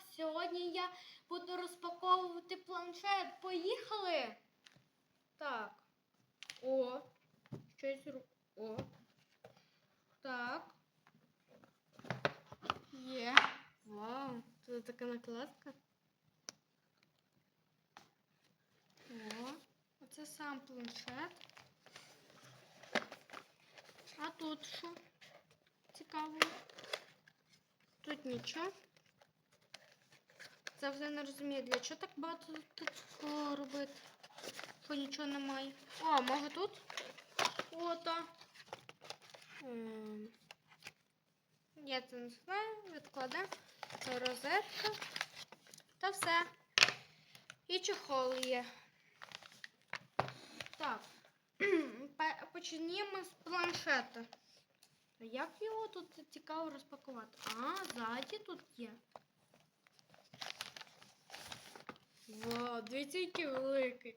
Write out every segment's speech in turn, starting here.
Так, сьогодні я буду розпаковувати планшет. Поїхали. Так. О, щось. О. Так. Є. Вау, тут така накладка. О, оце сам планшет. А тут що? Цікаво. Тут нічого. Вже не розумію, для чого так багато тут робити, що нічого немає. О, може тут? Фото. Ем. Я це не знаю, відкладемо. Розетка. Та все. І чехол є. Так. Почнімо з планшета. Як його тут цікаво розпакувати? А, ззаді тут є. Вау, дивіться, який великий.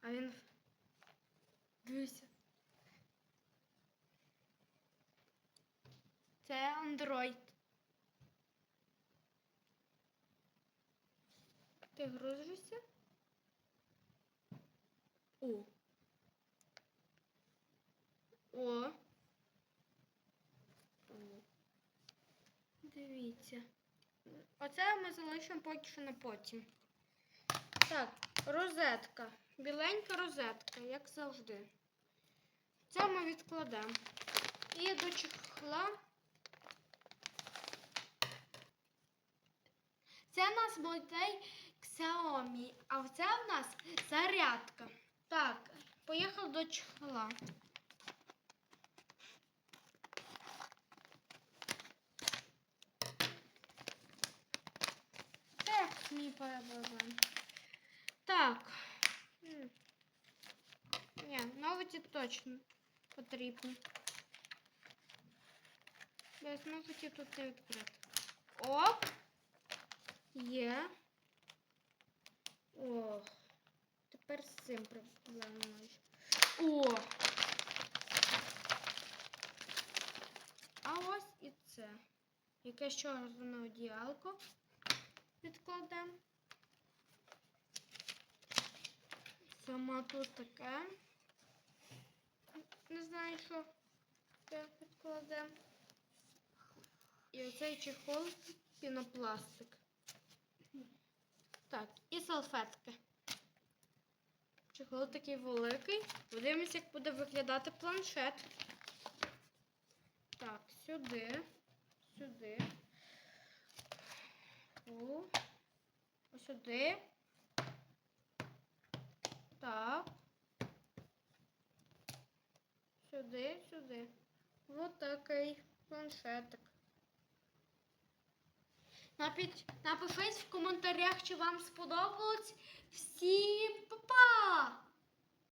А він. Дивіться. Це Android. Ти грузишся? О. О. О. Дивіться. Оце ми залишимо поки що на потім. Так, розетка. Біленька розетка, як завжди. Це ми відкладемо. І до чехла. Це у нас модель Xiaomi, а це в нас зарядка. Так, поїхав до чехла. Так, мій проблем. Так. Ні, новиті точно потрібні. Без новиті тут не відкрити. Оп! Є. О. Тепер з цим проблема. О! А ось і це. Якесь чорне одіялко відкладемо. Сама тут таке. Не знаю, що відкладемо. І оцей чехол пінопластик. Так, і салфетки. Чехол такий великий. Подивимось, як буде виглядати планшет. Так, сюди, сюди. О, ось сюди. Так. Сюди, сюди. Вот такий планшетик. Напіть, напишіть в коментарях, чи вам сподобалось. Всім па-па!